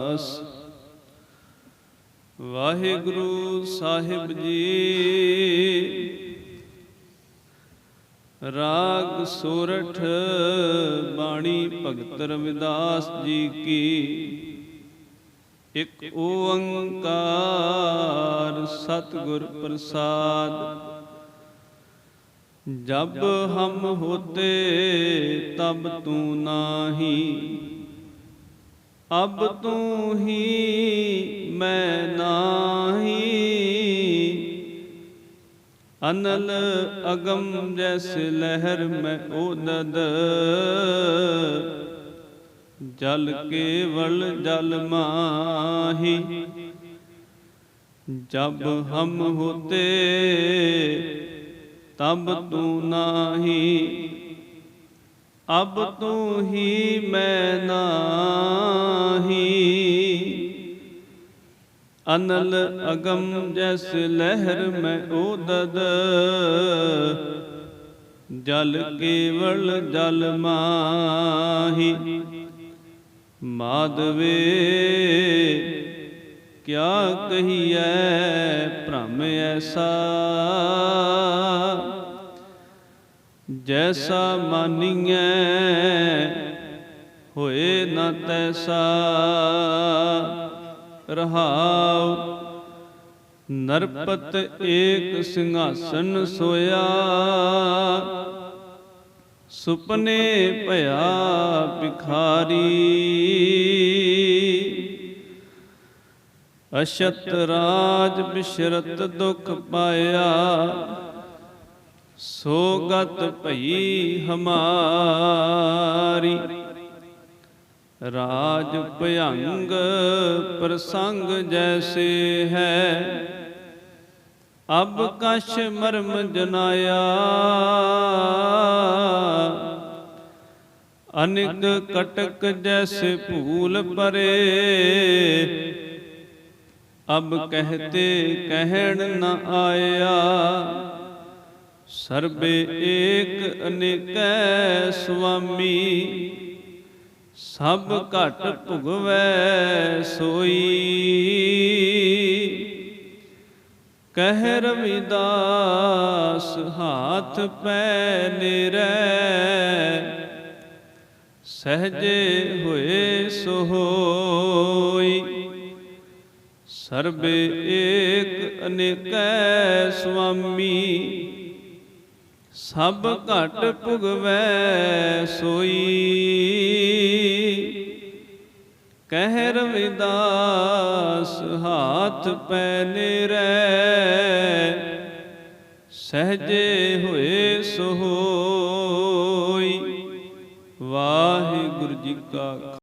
ਅਸ। ਵਾਹਿਗੁਰੂ ਸਾਹਿਬ ਜੀ, ਰਾਗ ਸੋਰਠ ਬਾਣੀ ਭਗਤ ਰਵਿਦਾਸ ਜੀ ਕੀ। ਇਕ ਓੰਕਾਰ ਸਤਿਗੁਰ ਪ੍ਰਸਾਦ। ਜਬ ਹਮ ਹੋਤੇ ਤਬ ਤੂੰ ਨਾਹੀ। ਅਬ ਤੂੰ ਹੀ ਮੈਂ ਨਾਹੀ। ਅਨਲ ਅਗਮ ਜੈਸ ਲਹਿਰ ਮੈਂ ਓਦਦ। ਜਲ ਕੇਵਲ ਜਲ ਮਾਹੀ। ਜਬ ਹਮ ਹੋਤੇ, ਤਬ ਤੂੰ ਨਾਹੀ। ਅਬ ਤੂੰ ਹੀ ਮੈਂ ਨਾਹੀ। ਅਨਲ ਅਗਮ ਜੈਸ ਲਹਿਰ ਮੈਂ ਓਦਦ। ਜਲ ਕੇਵਲ ਜਲ ਮਾਹੀ। ਮਾਧਵੇ, ਕਿਆ ਕਹੀਐ ਭ੍ਰਮ ਐਸਾ? ਜੈਸਾ ਮਾਨੀਐ, ਹੋਏ ਨਾ ਤੈਸਾ। ਰਹਾਉ ਨਰਪਤ ਏਕ ਸਿੰਘਾਸਨ ਸੋਇਆ, ਸੁਪਨੇ ਭਇਆ ਭਿਖਾਰੀ। ਅਸ਼ਤ ਰਾਜ ਬਿਸ਼ਰਤ ਦੁਖ ਪਾਇਆ ਸੋਗਤ ਭਈ ਹਮਾਰੀ। ਰਾਜ ਭਯੰਗ ਪ੍ਰਸੰਗ ਜੈਸੇ ਹੈ। ਅਬ ਕਛ ਮਰਮ ਜਨਾਇਆ। ਅਨਿਕ ਕਟਕ ਜੈਸੇ ਭੂਲ ਪਰੇ। ਅਬ ਕਹਤੇ ਕਹਿਣ ਨ ਆਇਆ। ਸਰਬੇ ਏਕ ਅਨੇਕੈ ਸੁਆਮੀ, ਸਭ ਘਟ ਭੁਗਵੈ ਸੋਈ। ਕਹਿ ਰਵਿਦਾਸ, ਹਾਥ ਪੈ ਨਿਰੈ, ਸਹਜੇ ਹੋਏ ਸੋ ਹੋਈ ਸਰਬੇ ਏਕ ਅਨੇਕੈ ਸੁਆਮੀ ਸਭ ਘਟ ਭੁਗਵੈ ਸੋਈ। ਕਹਿ ਰਵਿਦਾਸ ਹਾਥ ਪੈ ਨਿਰੈ। ਸਹਜੇ ਹੋਏ ਸੋ ਵਾਹਿਗੁਰੂ ਜੀ ਕਾ